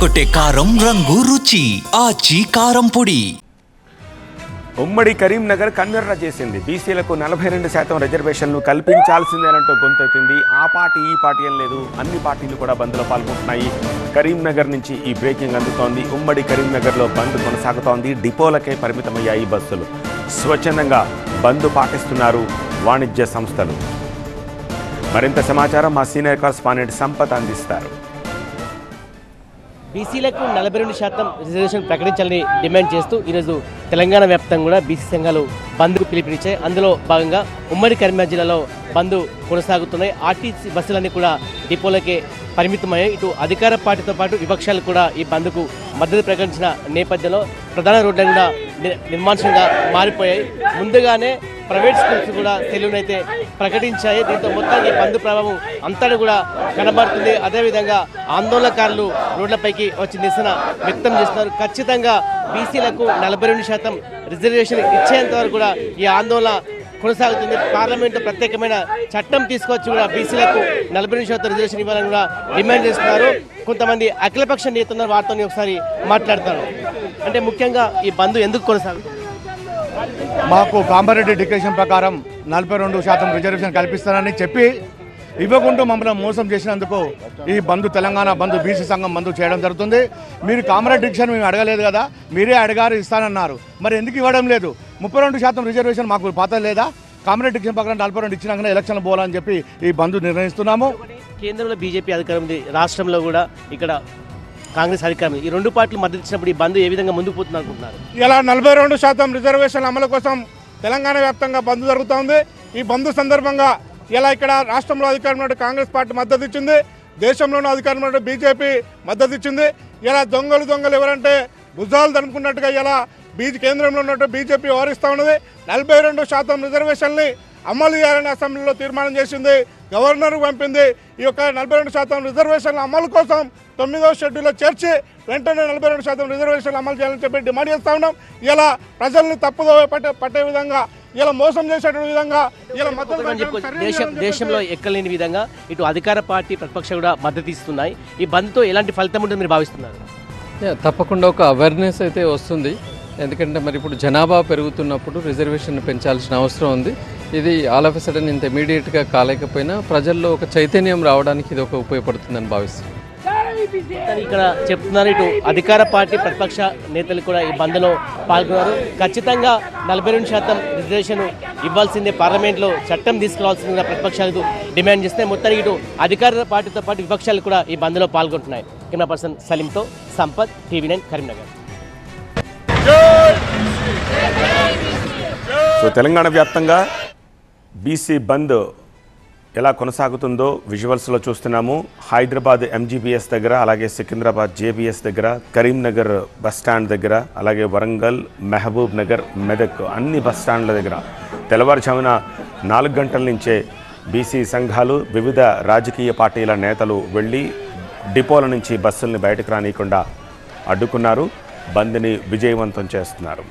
కొట్టే కారం రంగు రుచి ఆచి కారం పొడి. ఉమ్మడి కరీంనగర్ కన్నెర్ర చేసింది. బీసీలకు నలభై రెండు శాతం రిజర్వేషన్లు కల్పించాల్సిందేనంటూ గొంతెత్తింది. ఆ పార్టీ ఈ పార్టీ ఏం లేదు. అన్ని పార్టీలు కూడా బంద్లో పాల్గొంటున్నాయి. కరీంనగర్ నుంచి ఈ బ్రేకింగ్ అందుతోంది. ఉమ్మడి కరీంనగర్లో బంద్ కొనసాగుతోంది. డిపోలకే పరిమితమయ్యాయి బస్సులు. స్వచ్ఛందంగా బంద్ పాటిస్తున్నారు వాణిజ్య సంస్థలు. మరింత సమాచారం మా సీనియర్ కరస్పాండెంట్ సంపత్ అందిస్తారు. బీసీలకు నలభై రెండు శాతం రిజర్వేషన్ ప్రకటించాలని డిమాండ్ చేస్తూ ఈరోజు తెలంగాణ వ్యాప్తంగా కూడా బీసీ సంఘాలు బంద్కు పిలుపునిచ్చాయి. అందులో భాగంగా ఉమ్మడి కరీంనగర్ జిల్లాలో బంద్ కొనసాగుతున్నాయి. ఆర్టీసీ బస్సులన్నీ కూడా డిపోలకే పరిమితమయ్యాయి. ఇటు అధికార పార్టీతో పాటు విపక్షాలు కూడా ఈ బంద్కు మద్దతు ప్రకటించిన నేపథ్యంలో ప్రధాన రోడ్లను కూడా నిర్మాంసంగా మారిపోయాయి. ముందుగానే ప్రైవేట్ స్కూల్స్ కూడా సెలవునైతే ప్రకటించాయి. దీంతో మొత్తానికి బంద్ ప్రభావం అంతటా కూడా కనబడుతుంది. అదేవిధంగా ఆందోళనకారులు రోడ్లపైకి వచ్చి నిరసన వ్యక్తం చేస్తున్నారు. ఖచ్చితంగా బీసీలకు నలభై రెండు శాతం రిజర్వేషన్ ఇచ్చేంత వరకు కూడా ఈ ఆందోళన కొనసాగుతుంది. పార్లమెంట్ ప్రత్యేకమైన చట్టం తీసుకొచ్చి కూడా బీసీలకు నలభై రెండు శాతం రిజర్వేషన్ ఇవ్వాలని కూడా డిమాండ్ చేస్తున్నారు. కొంతమంది అఖిలపక్ష నేతలు వారితో ఒకసారి మాట్లాడతారు అంటే ముఖ్యంగా ఈ బంద్ ఎందుకు కొనసాగుతుంది? మాకు కాంపారేటివ్ డిక్లరేషన్ ప్రకారం నలభై రెండు శాతం రిజర్వేషన్ కల్పిస్తానని చెప్పి ఇవ్వకుండా మమ్మల్ని మోసం చేసినందుకు ఈ బంధు తెలంగాణ బంధు బీసీ సంఘం బంధు చేయడం జరుగుతుంది. మీరు కామరేడ్ డిక్షన్ మేము అడగలేదు కదా మీరే అడిగారు ఇస్తానన్నారు. మరి ఎందుకు ఇవ్వడం లేదు? ముప్పై రెండు శాతం రిజర్వేషన్ మాకు పాత లేదా? కామరేడ్ డిక్షన్ ప్రకారం నలభై రెండు ఇచ్చినాకనే ఎలక్షన్ పోవాలని చెప్పి ఈ బంధు నిర్ణయిస్తున్నాము. కేంద్రంలో బీజేపీ అధికారం ఉంది రాష్ట్రంలో కూడా ఇక్కడ కాంగ్రెస్ అధికారం. ఈ రెండు పార్టీలు మద్దతు ఇచ్చినప్పుడు ఈ బంద్ ఏ విధంగా ముందుకు పోతుంది అనుకుంటున్నారు? ఇలా నలభై రెండు శాతం రిజర్వేషన్ల అమలు కోసం తెలంగాణ వ్యాప్తంగా బంద్ జరుగుతోంది. ఈ బంద్ సందర్భంగా ఇలా ఇక్కడ రాష్ట్రంలో అధికారంలో కాంగ్రెస్ పార్టీ మద్దతు ఇచ్చింది. దేశంలోనూ అధికారంలో బీజేపీ మద్దతు ఇచ్చింది. ఇలా దొంగలు దొంగలు ఎవరంటే భుజాలు దనుకున్నట్టుగా ఇలా బీజీ కేంద్రంలో ఉన్నట్టు బీజేపీ వ్యవహరిస్తూ ఉన్నది. నలభై రెండు శాతం రిజర్వేషన్ని అమలు చేయాలని అసెంబ్లీలో తీర్మానం చేసింది. గవర్నర్ పంపింది. ఈ యొక్క నలభై రెండు శాతం రిజర్వేషన్ల అమలు కోసం తొమ్మిదవ షెడ్యూల్లో చేర్చి వెంటనే నలభై రెండు శాతం రిజర్వేషన్లు అమలు చేయాలని చెప్పి డిమాండ్ చేస్తా ఉన్నాం. ఇలా ప్రజల్ని తప్పుదో పట్టే పట్టే విధంగా ఇలా మోసం చేసేటువంటి విధంగా ఇలా మద్దతు దేశం దేశంలో ఎక్కలేని విధంగా ఇటు అధికార పార్టీ ప్రతిపక్ష కూడా మద్దతు ఇస్తున్నాయి. ఈ బంద్తో ఎలాంటి ఫలితం ఉంటుంది మీరు భావిస్తున్నారు? తప్పకుండా ఒక అవేర్నెస్ అయితే వస్తుంది. ఎందుకంటే మరి ఇప్పుడు జనాభా పెరుగుతున్నప్పుడు రిజర్వేషన్ పెంచాల్సిన అవసరం ఉంది. ఇది ఆల్ ఆఫ్ సడన్ ఇంత ఇమీడియట్గా కాలేకపోయినా ప్రజల్లో ఒక చైతన్యం రావడానికి ఇది ఒక ఉపయోగపడుతుందని భావిస్తున్నాను ఇక్కడ చెప్తున్నారు ఇటు అధికార పార్టీ ప్రతిపక్ష నేతలు కూడా ఈ బంద్లో పాల్గొన్నారు. ఖచ్చితంగా నలభై రెండు శాతం రిజర్వేషన్ ఇవ్వాల్సిందే. పార్లమెంట్లో చట్టం తీసుకురావాల్సిందిగా ప్రతిపక్షాలకు డిమాండ్ చేస్తే మొత్తానికి ఇటు అధికార పార్టీతో పాటు విపక్షాలు కూడా ఈ బంద్లో పాల్గొంటున్నాయి. Camera person సలీంతో Sampath TV nine Karimnagar. So Telangana వ్యాప్తంగా బీసీ బంద్ ఎలా కొనసాగుతుందో విజువల్స్లో చూస్తున్నాము. హైదరాబాద్ ఎంజీబీఎస్ దగ్గర అలాగే సికింద్రాబాద్ జేబీఎస్ దగ్గర కరీంనగర్ బస్ స్టాండ్ దగ్గర అలాగే వరంగల్ మహబూబ్ నగర్ మెదక్ అన్ని బస్ స్టాండ్ల దగ్గర. తెల్లవారుజామున నాలుగు గంటల నుంచే బీసీ సంఘాలు వివిధ రాజకీయ పార్టీల నేతలు వెళ్ళి డిపోల నుంచి బస్సుల్ని బయటకు రానియకుండా అడ్డుకున్నారు. బంద్ని విజయవంతం చేస్తున్నారు.